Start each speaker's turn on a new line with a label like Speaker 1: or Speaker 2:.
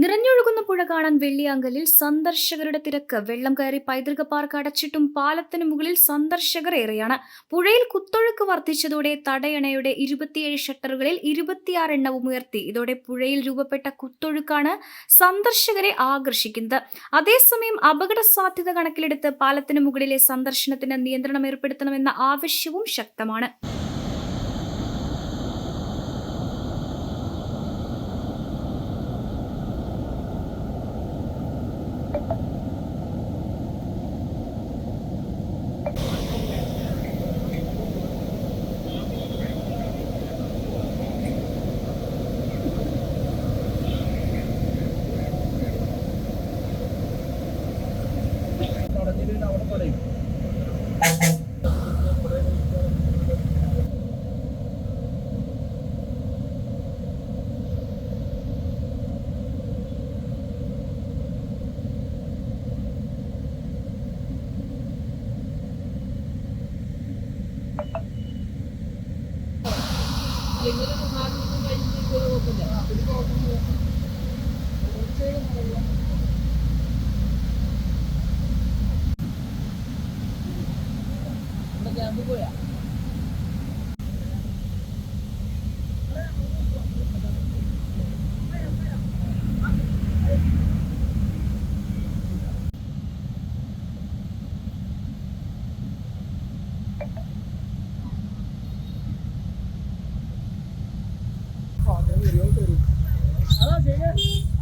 Speaker 1: നിറഞ്ഞൊഴുകുന്ന പുഴ കാണാൻ വെള്ളിയാങ്കലിൽ സന്ദർശകരുടെ തിരക്ക്. വെള്ളം കയറി പൈതൃക പാർക്ക് അടച്ചിട്ടും പാലത്തിന് മുകളിൽ സന്ദർശകർ ഏറെയാണ്. പുഴയിൽ കുത്തൊഴുക്ക് വർദ്ധിച്ചതോടെ തടയണയുടെ ഇരുപത്തിയേഴ് ഷട്ടറുകളിൽ ഇരുപത്തിയാറ് എണ്ണവും ഉയർത്തി. ഇതോടെ പുഴയിൽ രൂപപ്പെട്ട കുത്തൊഴുക്കാണ് സന്ദർശകരെ ആകർഷിക്കുന്നത്. അതേസമയം അപകട സാധ്യത കണക്കിലെടുത്ത് പാലത്തിന് മുകളിലെ സന്ദർശനത്തിന് നിയന്ത്രണം ഏർപ്പെടുത്തണമെന്ന ആവശ്യവും ശക്തമാണ്. കംപ്ലൈന്റ് അവിടെ പറയും. അല്ലെങ്കിൽ Olhando Goiás.
Speaker 2: Hello,